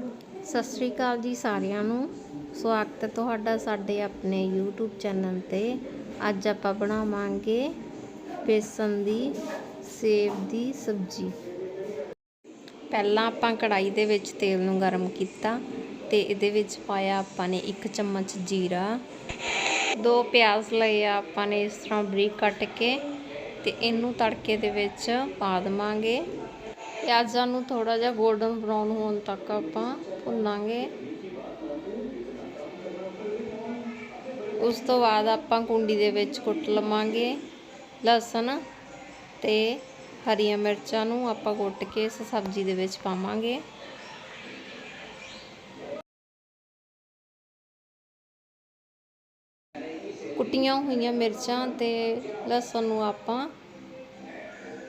ਸਤਿ ਸ਼੍ਰੀ ਅਕਾਲ ਜੀ ਸਾਰਿਆਂ ਨੂੰ। ਸਵਾਗਤ ਹੈ ਤੁਹਾਡਾ ਸਾਡੇ ਆਪਣੇ YouTube ਚੈਨਲ ਤੇ। ਅੱਜ ਆਪਾਂ ਬਣਾਵਾਂਗੇ ਬੇਸਨ ਦੀ ਸੇਬ ਦੀ ਸਬਜ਼ੀ। ਪਹਿਲਾਂ ਆਪਾਂ ਕੜਾਈ ਦੇ ਵਿੱਚ ਤੇਲ ਨੂੰ ਗਰਮ ਕੀਤਾ ਤੇ ਇਹਦੇ ਵਿੱਚ ਪਾਇਆ ਆਪਾਂ ਨੇ 1 ਚਮਚ ਜੀਰਾ। ਦੋ ਪਿਆਜ਼ ਲਏ ਆ ਆਪਾਂ ਨੇ ਇਸ ਤਰ੍ਹਾਂ ਬਰੀਕ ਕੱਟ ਕੇ ਤੇ ਇਹਨੂੰ ਤੜਕੇ ਦੇ ਵਿੱਚ ਪਾ ਦਵਾਂਗੇ। ਪਿਆਜ਼ਾਂ ਨੂੰ ਥੋੜਾ ਜਿਹਾ 골ਡਨ ਬਰਾਊਨ ਹੋਣ ਤੱਕ ਆਪਾਂ ਭੁੰਨਾਂਗੇ। ਉਸ ਤੋਂ ਬਾਅਦ ਆਪਾਂ ਕੁੰਡੀ ਦੇ ਵਿੱਚ ਕੁੱਟ ਲਵਾਂਗੇ ਲਸਣ ਤੇ ਹਰੀਆਂ ਮਿਰਚਾਂ ਨੂੰ ਆਪਾਂ ਕੁੱਟ ਕੇ ਇਸ ਸਬਜ਼ੀ ਦੇ ਵਿੱਚ ਪਾਵਾਂਗੇ। ਕੁੱਟੀਆਂ ਹੋਈਆਂ ਮਿਰਚਾਂ ਤੇ ਲਸਣ ਨੂੰ ਆਪਾਂ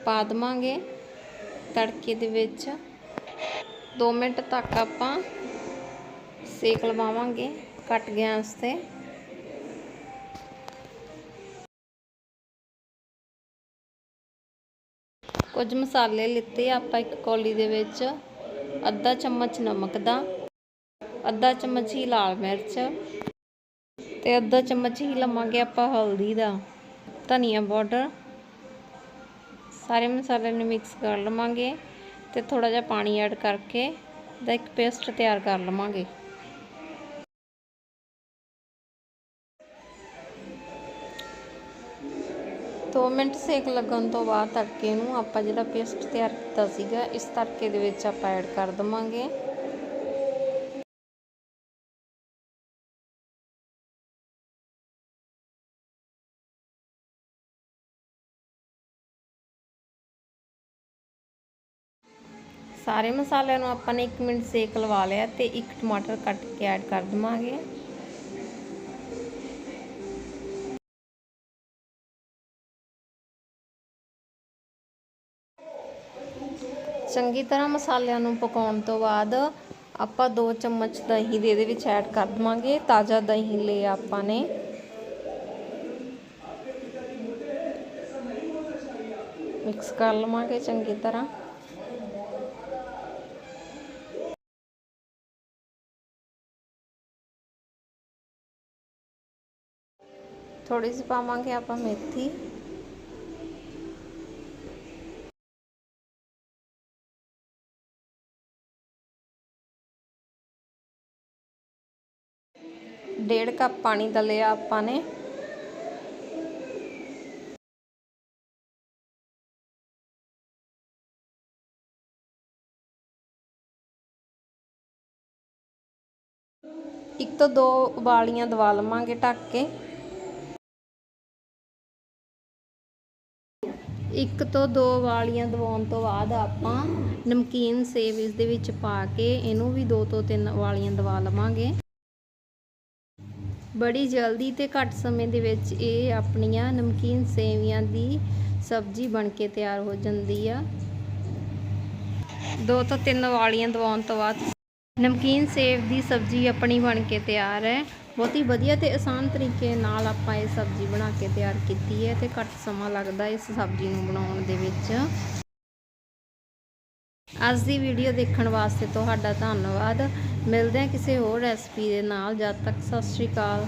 ਪਾ ਦਵਾਂਗੇ। ਤੜਕੇ ਦੇ ਵਿੱਚ 2 ਮਿੰਟ ਤੱਕ ਆਪਾਂ ਸੇਕ ਲਵਾਵਾਂਗੇ ਕੱਟ ਗੈਸ ਤੇ ਕੁਝ ਮਸਾਲੇ ਲਿੱਤੇ, ਆਪਾਂ ਇੱਕ ਕੌਲੀ ਦੇ ਵਿੱਚ ਅੱਧਾ ਚਮਚ ਨਮਕ ਦਾ, ਅੱਧਾ ਚਮਚ ਹੀ ਲਾਲ ਮਿਰਚ ਤੇ ਅੱਧਾ ਚਮਚ ਹੀ ਲਵਾਂਗੇ ਆਪਾਂ ਹਲਦੀ ਦਾ ਧਨੀਆ ਪਾਊਡਰ। ਸਾਰੇ ਮਸਾਲੇ ਨੂੰ ਮਿਕਸ ਕਰ ਲਵਾਂਗੇ ਤੇ ਥੋੜਾ ਜਿਹਾ ਪਾਣੀ ਐਡ ਕਰਕੇ ਦਾ ਇੱਕ ਪੇਸਟ ਤਿਆਰ ਕਰ ਲਵਾਂਗੇ। ਦੋ ਮਿੰਟ ਸੇਕ ਲੱਗਣ ਤੋਂ ਬਾਅਦ ਤੜਕੇ ਨੂੰ ਆਪਾਂ ਜਿਹੜਾ ਪੇਸਟ ਤਿਆਰ ਕੀਤਾ ਸੀਗਾ, ਇਸ ਤੜਕੇ ਦੇ ਵਿੱਚ ਆਪਾਂ ਐਡ ਕਰ ਦਵਾਂਗੇ। ਸਾਰੇ ਮਸਾਲਿਆਂ ਨੂੰ ਆਪਾਂ ਨੇ 1 ਮਿੰਟ ਸੇਕ ਲਵਾ ਲਿਆ ਤੇ ਇੱਕ ਟਮਾਟਰ ਕੱਟ ਕੇ ਐਡ ਕਰ ਦਵਾਂਗੇ। ਚੰਗੀ ਤਰ੍ਹਾਂ ਮਸਾਲਿਆਂ ਨੂੰ ਪਕਾਉਣ ਤੋਂ ਬਾਅਦ ਆਪਾਂ 2 ਚਮਚ ਦਹੀਂ ਦੇ ਇਹਦੇ ਵਿੱਚ ਐਡ ਕਰ ਦਵਾਂਗੇ, ਤਾਜ਼ਾ ਦਹੀਂ ਲਈ ਆਪਾਂ ਨੇ। ਮਿਕਸ ਕਰ ਲਵਾਂਗੇ ਚੰਗੀ ਤਰ੍ਹਾਂ। ਥੋੜੀ ਜਿਹੀ ਪਾਵਾਂਗੇ ਆਪਾਂ ਮੇਥੀ। ਡੇਢ ਕੱਪ ਪਾਣੀ ਦਾ ਲਿਆ ਆਪਾਂ ਨੇ। ਇੱਕ ਤੋਂ ਦੋ ਉਬਾਲੀਆਂ ਦਵਾ ਲਵਾਂਗੇ ਢੱਕ ਕੇ। ਇੱਕ ਤੋਂ ਦੋ ਵਾਲੀਆਂ ਦਵਾਉਣ ਤੋਂ ਬਾਅਦ ਆਪਾਂ ਨਮਕੀਨ ਸੇਵ ਇਸ ਦੇ ਵਿੱਚ ਪਾ ਕੇ ਇਹਨੂੰ ਵੀ ਦੋ ਤੋਂ ਤਿੰਨ ਵਾਲੀਆਂ ਦਵਾ ਲਵਾਂਗੇ। ਬੜੀ ਜਲਦੀ ਤੇ ਘੱਟ ਸਮੇਂ ਦੇ ਵਿੱਚ ਇਹ ਆਪਣੀਆਂ ਨਮਕੀਨ ਸੇਵੀਆਂ ਦੀ ਸਬਜ਼ੀ ਬਣ ਕੇ ਤਿਆਰ ਹੋ ਜਾਂਦੀ ਆ। ਦੋ ਤੋਂ ਤਿੰਨ ਵਾਲੀਆਂ ਦਵਾਉਣ ਤੋਂ ਬਾਅਦ ਨਮਕੀਨ ਸੇਵ ਦੀ ਸਬਜ਼ੀ ਆਪਣੀ ਬਣ ਕੇ ਤਿਆਰ ਹੈ। ਬਹੁਤ ਹੀ ਵਧੀਆ ਤੇ ਆਸਾਨ ਤਰੀਕੇ ਨਾਲ ਆਪਾਂ ਇਹ ਸਬਜ਼ੀ ਬਣਾ ਕੇ ਤਿਆਰ ਕੀਤੀ ਹੈ ਤੇ ਘੱਟ ਸਮਾਂ ਲੱਗਦਾ ਇਸ ਸਬਜ਼ੀ ਨੂੰ ਬਣਾਉਣ ਦੇ ਵਿੱਚ। ਅੱਜ ਦੀ ਵੀਡੀਓ ਦੇਖਣ ਵਾਸਤੇ ਤੁਹਾਡਾ ਧੰਨਵਾਦ। ਮਿਲਦੇ ਹਾਂ ਕਿਸੇ ਹੋਰ ਰੈਸਪੀ ਦੇ ਨਾਲ। ਜਦ ਤੱਕ ਸਤਿ ਸ਼੍ਰੀ ਅਕਾਲ।